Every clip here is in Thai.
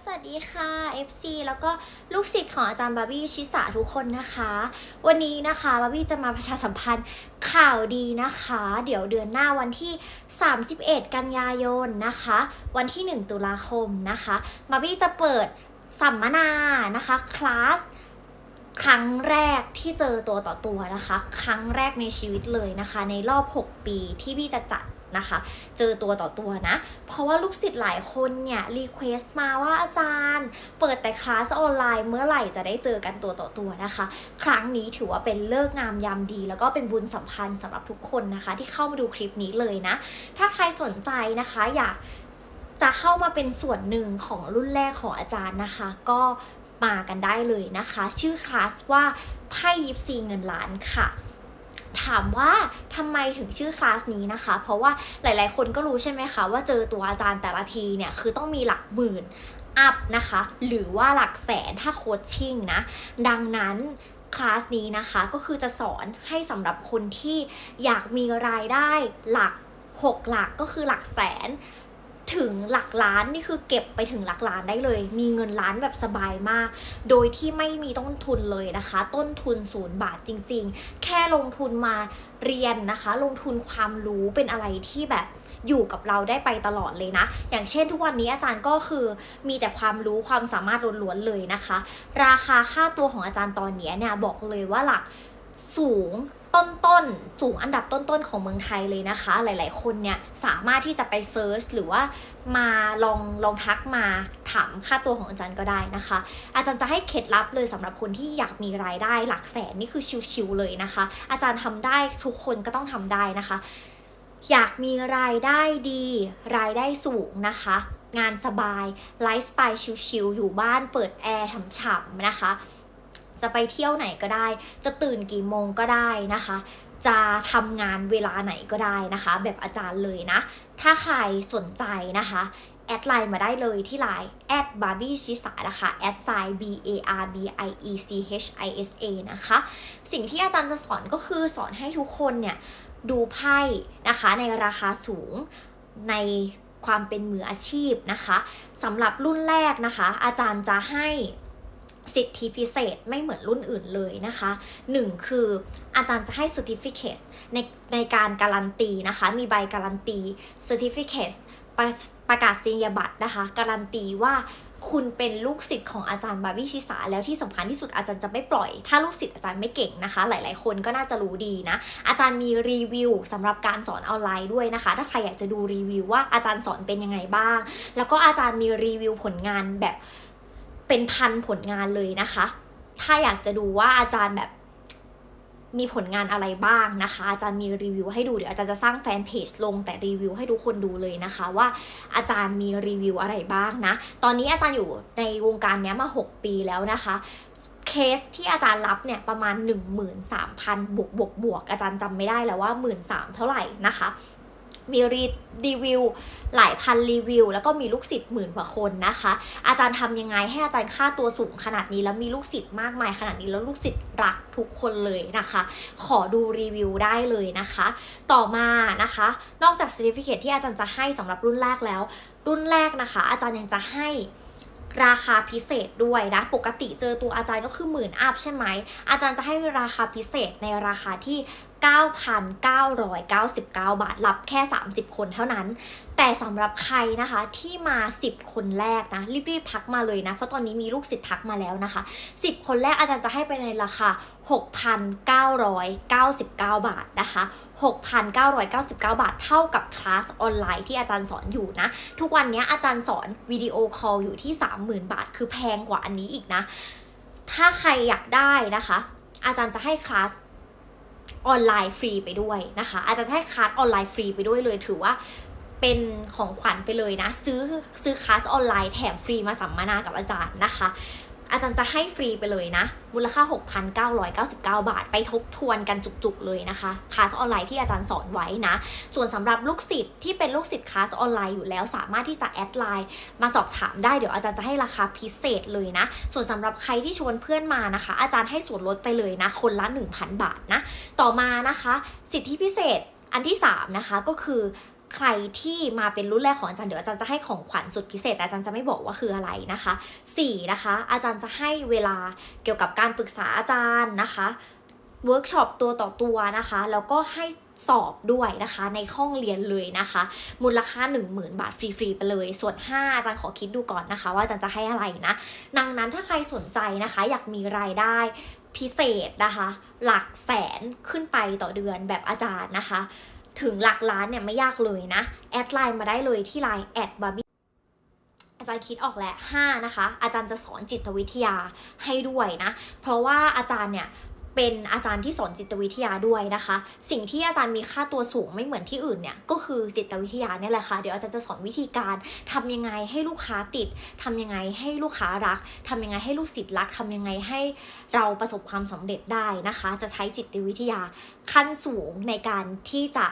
สวัสดีค่ะ FC แล้วก็ลูกศิษย์ของอาจารย์บาร์บี้ชิสาทุกคนนะคะ วันนี้นะคะบาร์บี้จะมาประชาสัมพันธ์ข่าวดีนะคะ เดี๋ยวเดือนหน้าวันที่ 31 กันยายนนะคะ วันที่ 1 ตุลาคมนะคะบาร์บี้จะเปิดสัมมนานะคะคลาสครั้งแรกที่เจอตัวต่อตัวนะคะ ครั้งแรกในชีวิตเลยนะคะ ในรอบ 6 ปีที่พี่จะจัด นะคะ เจอตัวต่อตัวนะ เพราะว่าลูกศิษย์หลายคนเนี่ยรีเควสต์มาว่าอาจารย์ เปิดแต่คลาสออนไลน์เมื่อไหร่จะได้เจอกันตัวต่อตัวนะคะ ครั้งนี้ถือว่าเป็นเลิกงามยามดี แล้วก็เป็นบุญสัมพันธ์สำหรับทุกคนนะคะ ที่เข้ามาดูคลิปนี้เลยนะ ถ้าใครสนใจนะคะอยากจะเข้ามาเป็นส่วนหนึ่งของรุ่นแรกของอาจารย์นะคะ ก็มากันได้เลยนะคะ ชื่อคลาสว่าไพ่ยิปซีเงินล้านค่ะ ถามว่าทำไมถึงชื่อคลาสนี้นะคะ เพราะว่าหลาย ๆ คนก็รู้ใช่ไหมคะ ว่าเจอตัวอาจารย์แต่ละทีเนี่ยคือต้องมีหลักหมื่นอัพนะคะ หรือว่าหลักแสนถ้าโคชชิ่งนะ ดังนั้นคลาสนี้นะคะก็คือจะสอนให้สำหรับคนที่อยากมีรายได้หลัก 6 หลักก็คือหลักแสน ถึงหลักล้านนี่คือเก็บไปถึงหลักล้านได้เลย มีเงินล้านแบบสบายมาก โดยที่ไม่มีต้นทุนเลยนะคะ ต้นทุนศูนย์บาทจริง ๆ แค่ลงทุนมาเรียนนะคะ ลงทุนความรู้เป็นอะไรที่แบบอยู่กับเราได้ไปตลอดเลยนะ อย่างเช่นทุกวันนี้อาจารย์ก็คือมีแต่ความรู้ความสามารถล้วนๆเลยนะคะ ราคาค่าตัวของอาจารย์ตอนนี้เนี่ยบอกเลยว่าหลักสูง ต้นต้นๆสูงอันดับต้นๆของเมืองไทยเลยนะคะ หลาย ๆ คนเนี่ยสามารถที่จะไปเซิร์ชหรือว่ามาลองลองทักมาถามค่าตัวของอาจารย์ก็ได้นะคะ อาจารย์จะให้เคล็ดลับเลยสำหรับคนที่อยากมีรายได้หลักแสนนี่คือชิวๆเลยนะคะ อาจารย์ทำได้ทุกคนก็ต้องทำได้นะคะอยากมีรายได้ดี รายได้สูงนะคะ งานสบาย ไลฟ์สไตล์ชิวๆอยู่บ้านเปิดแอร์ฉ่ำๆนะคะ จะไปเที่ยวไหนก็ได้ จะตื่นกี่โมงก็ได้นะคะ จะทำงานเวลาไหนก็ได้นะคะ แบบอาจารย์เลยนะ ถ้าใครสนใจนะคะแอดไลน์มาได้เลยที่ไลน์แอดบาร์บี้ชิสานะคะแอดไซ b a r b i e c h i s a นะคะ สิ่งที่อาจารย์จะสอนก็คือสอนให้ทุกคนเนี่ย ดูไพ่นะคะในราคาสูงในความเป็นมืออาชีพนะคะสำหรับรุ่นแรกนะคะ อาจารย์จะให้ สิทธิพิเศษไม่เหมือนรุ่นอื่นเลยนะคะหนึ่งคืออาจารย์จะให้ certificate ในในการการันตีนะคะ มีใบการันตี certificate ประประกาศนียบัตรนะคะ การันตีว่าคุณเป็นลูกศิษย์ของอาจารย์บาร์บี้ชิสาแล้วที่สำคัญที่สุดอาจารย์จะไม่ปล่อย ถ้าลูกศิษย์อาจารย์ไม่เก่งนะคะ หลาย ๆ คนก็น่าจะรู้ดีนะ อาจารย์มีรีวิวสำหรับการสอนออนไลน์ด้วยนะคะ ถ้าใครอยากจะดูรีวิวว่าอาจารย์สอนเป็นยังไงบ้าง แล้วก็อาจารย์มีรีวิวผลงานแบบ เป็นพันผลงานเลยนะคะ ถ้าอยากจะดูว่าอาจารย์แบบมีผลงานอะไรบ้างนะคะ อาจารย์มีรีวิวให้ดูเดี๋ยวอาจารย์จะสร้างแฟนเพจลงแต่รีวิวให้ทุกคนดูเลยนะคะว่าอาจารย์มีรีวิวอะไรบ้างนะ ตอนนี้อาจารย์อยู่ในวงการนี้มา 6 ปีแล้วนะคะ เคสที่อาจารย์รับเนี่ยประมาณ 13,000 บวกบวกบวกอาจารย์จำไม่ได้แล้วว่า 13,000 เท่าไหร่นะคะ มีรีรีวิวหลายพันรีวิว แล้วก็มีลูกศิษย์หมื่นกว่าคนนะคะ อาจารย์ทำยังไงให้อาจารย์ค่าตัวสูงขนาดนี้ แล้วมีลูกศิษย์มากมายขนาดนี้แล้วลูกศิษย์รักทุกคนเลยนะคะ ขอดูรีวิวได้เลยนะคะ ต่อมานะคะ นอกจาก certificate ที่อาจารย์จะให้สำหรับรุ่นแรกแล้ว รุ่นแรกนะคะ อาจารย์ยังจะให้ราคาพิเศษด้วยนะ ปกติเจอตัวอาจารย์ก็คือหมื่นอัพใช่ไหม อาจารย์จะให้ราคาพิเศษในราคาที่ 9,999 บาท รับแค่ 30 คนเท่านั้น แต่สำหรับใครนะคะที่มา 10 คนแรกนะรีบๆทักมาเลยนะ เพราะตอนนี้มีลูกศิษย์ทักมาแล้วนะคะ 10 คนแรกอาจารย์จะให้ไปในราคา 6,999 บาทนะคะ 6,999 บาท เท่ากับคลาสออนไลน์ที่อาจารย์สอนอยู่นะ ทุกวันนี้อาจารย์สอนวิดีโอคอลอยู่ที่ 30,000 บาท คือแพงกว่าอันนี้อีกนะ ถ้าใครอยากได้นะคะ อาจารย์จะให้คลาส ออนไลน์ฟรีไปด้วยนะคะ อาจจะให้คลาสออนไลน์ฟรีไปด้วยเลยถือว่าเป็นของขวัญไปเลยนะ ซื้อซื้อคลาสออนไลน์แถมฟรีมาสัมมนากับอาจารย์นะคะ อาจารย์จะให้ฟรีไปเลยนะ มูลค่า 6,999 บาท ไปทบทวนกันจุกๆเลยนะคะคลาสออนไลน์ที่อาจารย์สอนไว้นะ ส่วนสำหรับลูกศิษย์ที่เป็นลูกศิษย์คลาสออนไลน์อยู่แล้วสามารถที่จะแอดไลน์มาสอบถามได้เดี๋ยวอาจารย์จะให้ราคาพิเศษเลยนะ ส่วนสำหรับใครที่ชวนเพื่อนมานะคะ อาจารย์ให้ส่วนลดไปเลยนะ คนละ 1,000 บาทนะ ต่อมานะคะ สิทธิพิเศษอันที่ 3 นะคะก็คือ ใครที่มาเป็นรุ่นแรกของอาจารย์เดี๋ยวอาจารย์จะให้ของขวัญสุดพิเศษแต่อาจารย์จะไม่บอกว่าคืออะไรนะคะสี่นะคะ อาจารย์จะให้เวลาเกี่ยวกับการปรึกษาอาจารย์นะคะเวิร์กช็อปตัวต่อตัวนะคะ แล้วก็ให้สอบด้วยนะคะในห้องเรียนเลยนะคะ มูลค่า 10,000 บาทฟรี ๆ ไปเลย ส่วน 5 อาจารย์ขอคิดดูก่อนนะคะ ว่าอาจารย์จะให้อะไรนะ ดังนั้นถ้าใครสนใจนะคะ อยากมีรายได้พิเศษนะคะ หลักแสนขึ้นไปต่อเดือนแบบอาจารย์นะคะ ถึงหลักล้านเนี่ยไม่ยากเลยนะ แอดไลน์มาได้เลยที่ไลน์แอดบาร์บี้อาจารย์คิดออกแล้ว5นะคะ อาจารย์จะสอนจิตวิทยาให้ด้วยนะ เพราะว่าอาจารย์เนี่ย เป็นอาจารย์ที่สอนจิตวิทยาด้วยนะคะ สิ่งที่อาจารย์มีค่าตัวสูงไม่เหมือนที่อื่นเนี่ยก็คือจิตวิทยาเนี่ยแหละค่ะเดี๋ยวอาจารย์จะสอนวิธีการทำยังไงให้ลูกค้าติดทำยังไงให้ลูกค้ารักทำยังไงให้ลูกศิษย์รักทำยังไงให้เราประสบความสำเร็จได้นะคะ จะใช้จิตวิทยาขั้นสูงในการที่จะ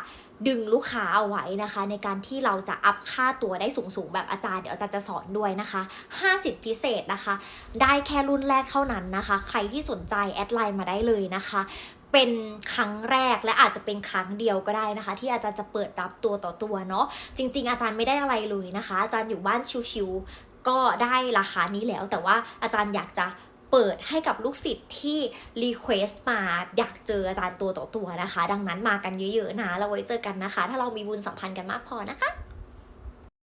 ดึงลูกค้าเอาไว้นะคะ ในการที่เราจะอัพค่าตัวได้สูงๆ แบบอาจารย์เดี๋ยวอาจารย์จะสอนด้วยนะคะ 50 พิเศษนะคะ ได้แค่รุ่นแรกเท่านั้นนะคะ ใครที่สนใจแอดไลน์มาได้เลยนะคะเป็นครั้งแรกและอาจจะเป็นครั้งเดียวก็ได้นะคะ ที่อาจารย์จะเปิดรับตัวต่อตัวเนาะจริง ๆ อาจารย์ไม่ได้อะไรเลยนะคะ อาจารย์อยู่บ้านชิวๆก็ได้ราคานี้แล้ว แต่ว่าอาจารย์อยากจะ เปิดให้กับลูกศิษย์ที่รีเควสต์มาอยากเจออาจารย์ตัวต่อตัวนะคะ ดังนั้นมากันเยอะๆนะเราไว้เจอกันนะคะ ถ้าเรามีบุญสัมพันธ์กันมากพอนะคะ